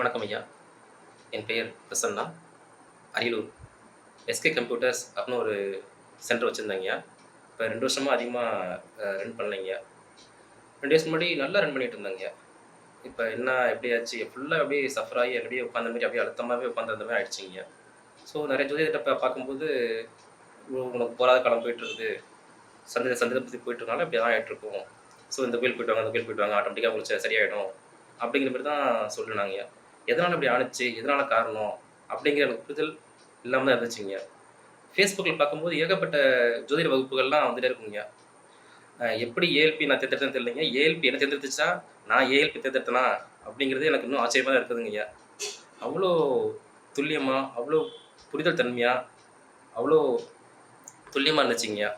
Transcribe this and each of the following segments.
வணக்கம் ஐயா. என் பெயர் பிரசன்னா. அரியலூர் எஸ்கே கம்ப்யூட்டர்ஸ் அப்படின்னு ஒரு சென்டர் வச்சுருந்தேங்கய்யா இப்போ ரெண்டு வருஷமாக அதிகமாக ரன் பண்ணலைங்கய்யா ரெண்டு வருஷம் முன்னாடி நல்லா ரன் பண்ணிகிட்டு இருந்தாங்கய்யா இப்போ என்ன எப்படியாச்சு ஃபுல்லாக அப்படியே சஃபர் ஆகி அப்படியே உட்காந்த மாதிரி அப்படியே அழுத்தமாகவே உட்காந்த மாதிரி ஆயிடுச்சிங்கய்யா ஸோ நிறைய ஜோதிடத்தை பார்க்கும்போது உனக்கு போகாத காலம் போயிட்டுருக்குது. இருக்குது சந்தை பற்றி போயிட்டு இருக்கனால இப்படி தான் ஆகிட்டுருக்கும் ஸோ இந்த கோயில் போயிட்டு வாங்க அந்த கோயில் போயிட்டு வாங்க ஆட்டோமேட்டிக்காக உங்களுக்கு சரி- சரியாயிடும். அப்படிங்கிற மாதிரி தான் சொல்லினாங்கய்யா எதனால் இப்படி ஆணுச்சு? எதனால் காரணம்? அப்படிங்கிற எனக்கு புரிதல் இல்லாமல் தான் இருந்துச்சுங்க ஃபேஸ்புக்கில் பார்க்கும்போது ஏகப்பட்ட ஜோதிட வகுப்புகள்லாம் வந்துட்டே இருக்குங்க எப்படி ஏஎல்பி நான் தேர்ந்தெடுத்தேன்னு தெரியலைங்க. ஏஎல்பி என்ன தேர்ந்தெடுத்துச்சா? நான் ஏஎல்பி தேர்ந்தெடுத்தேனா? அப்படிங்கிறது எனக்கு இன்னும் ஆச்சரியமாக தான் இருக்குதுங்கய்யா அவ்வளோ துல்லியமாக அவ்வளோ புரிதல் தன்மையாக அவ்வளோ துல்லியமாக இருந்துச்சுங்கய்யா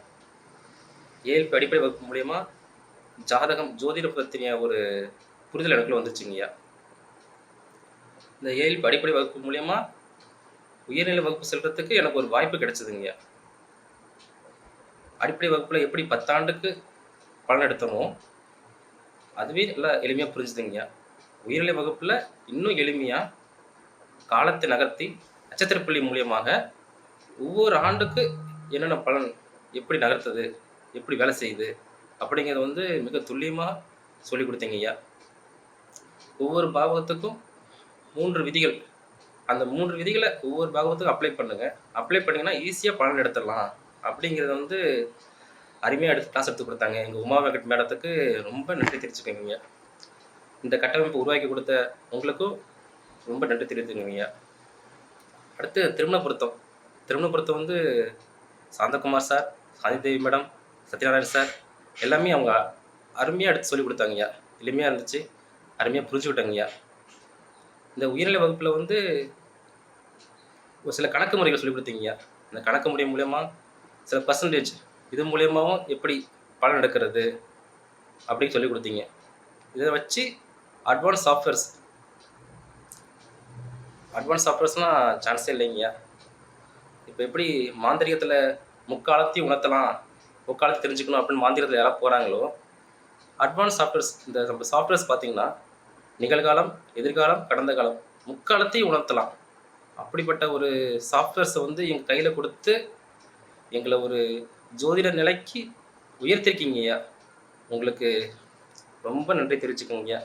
ஏஎல்பி அடிப்படை வகுப்பு மூலயமா ஜாதகம் ஜோதிட பற்றின ஒரு புரிதல் எனக்குள்ள வந்துச்சுங்கய்யா இந்த ஏழு அடிப்படை வகுப்பு மூலயமா உயர்நிலை வகுப்பு செல்றதுக்கு எனக்கு ஒரு வாய்ப்பு கிடைச்சதுங்க. அடிப்படை வகுப்பில் எப்படி பத்தாண்டுக்கு பலன் எடுத்தனோ அதுவே நல்லா எளிமையாக புரிஞ்சுதுங்க. உயர்நிலை வகுப்பில் இன்னும் எளிமையாக காலத்தை நகர்த்தி நட்சத்திரப்பள்ளி மூலியமாக ஒவ்வொரு ஆண்டுக்கு என்னென்ன பலன் எப்படி நகர்த்துது எப்படி வேலை செய்யுது அப்படிங்கிறத வந்து மிக துல்லியமாக சொல்லி கொடுத்தீங்க ஐயா ஒவ்வொரு பாவகத்துக்கும் மூன்று விதிகள். அந்த மூன்று விதிகளை ஒவ்வொரு பாகவத்துக்கும் அப்ளை பண்ணுங்க. அப்ளை பண்ணீங்கன்னா ஈஸியாக பலன் எடுத்துடலாம். அப்படிங்கிறத வந்து அருமையாக எடுத்து கிளாஸ் எடுத்து கொடுத்தாங்க. எங்கள் உமா வெங்கட் மேடத்துக்கு ரொம்ப நன்றி தெரிவிச்சுக்கோங்க இந்த கட்டமைப்பு உருவாக்கி கொடுத்த உங்களுக்கும் ரொம்ப நன்றி தெரிவித்துக்கோங்க அடுத்து திருமணபுரத்தம் திருமணபுரத்தம் வந்து Santhakumar sir Santhidevi madam Sathyanarayan sir எல்லாமே அவங்க அருமையாக எடுத்து சொல்லி கொடுத்தாங்கய்யா. எளிமையாக இருந்துச்சு. அருமையாக புரிஞ்சுக்கிட்டாங்கய்யா. இந்த உயர்நிலை வகுப்பில் வந்து ஒரு சில கணக்கு முறைகள் சொல்லி கொடுத்தீங்க. இந்த கணக்கு முறை மூலயமா சில பர்சன்டேஜ் இது மூலயமாவும் எப்படி பலன் எடுக்கிறது அப்படின்னு சொல்லி கொடுத்தீங்க. இதை வச்சு அட்வான்ஸ் சாஃப்ட்வேர்ஸ் அட்வான்ஸ் சாஃப்ட்வேர்ஸ்னால் சான்ஸே இல்லைங்கய்யா. இப்போ எப்படி மாந்திரிகத்தில் முக்காலத்தையும் உணர்த்தலாம் முக்காலத்தை தெரிஞ்சுக்கணும் அப்படின்னு மாந்திரத்தில் யாராவது போகிறாங்களோ அட்வான்ஸ் சாஃப்ட்வேர்ஸ் இந்த நம்ம சாஃப்ட்வேர்ஸ் பார்த்தீங்கன்னா நிகழ்காலம் எதிர்காலம் கடந்த காலம் முக்காலத்தையும் உணர்த்தலாம். அப்படிப்பட்ட ஒரு சாஃப்ட்வேர்ஸை வந்து எங்கள் கையில் கொடுத்து எங்களை ஒரு ஜோதிட நிலைக்கு உயர்த்திருக்கீங்கய்யா உங்களுக்கு ரொம்ப நன்றி தெரிவிச்சுக்கோங்கய்யா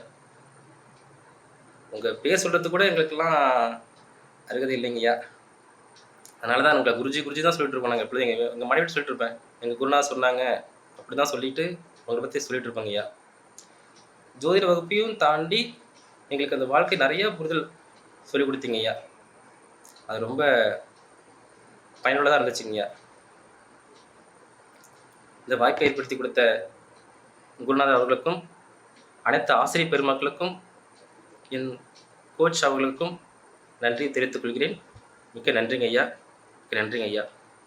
உங்கள் பேர் சொல்கிறது கூட எங்களுக்கெல்லாம் அருகதை இல்லைங்கய்யா அதனால தான் உங்களை குருஜி குருஜி தான் சொல்லிட்டு இருப்போம் நாங்கள் எப்படி எங்கள் எங்கள் மனைவி சொல்லிட்டு இருப்பேன். எங்கள் குருநாதர் சொன்னாங்க. அப்படி தான் சொல்லிட்டு உங்களை பற்றி சொல்லிட்டு இருப்பாங்க ஐயா. ஜோதிட வகுப்பையும் தாண்டி எங்களுக்கு அந்த வாழ்க்கை நிறைய புரிதல் சொல்லிக் கொடுத்தீங்க ஐயா. அது ரொம்ப பயனுள்ளதாக இருந்துச்சுங்க ஐயா. இந்த வாய்ப்பை ஏற்படுத்தி கொடுத்த குருநாதர் அவர்களுக்கும் அனைத்து ஆசிரியர் பெருமக்களுக்கும் என் கோச் அவர்களுக்கும் நன்றி தெரிவித்துக் கொள்கிறேன். மிக்க நன்றிங்க ஐயா. மிக்க நன்றிங்க ஐயா.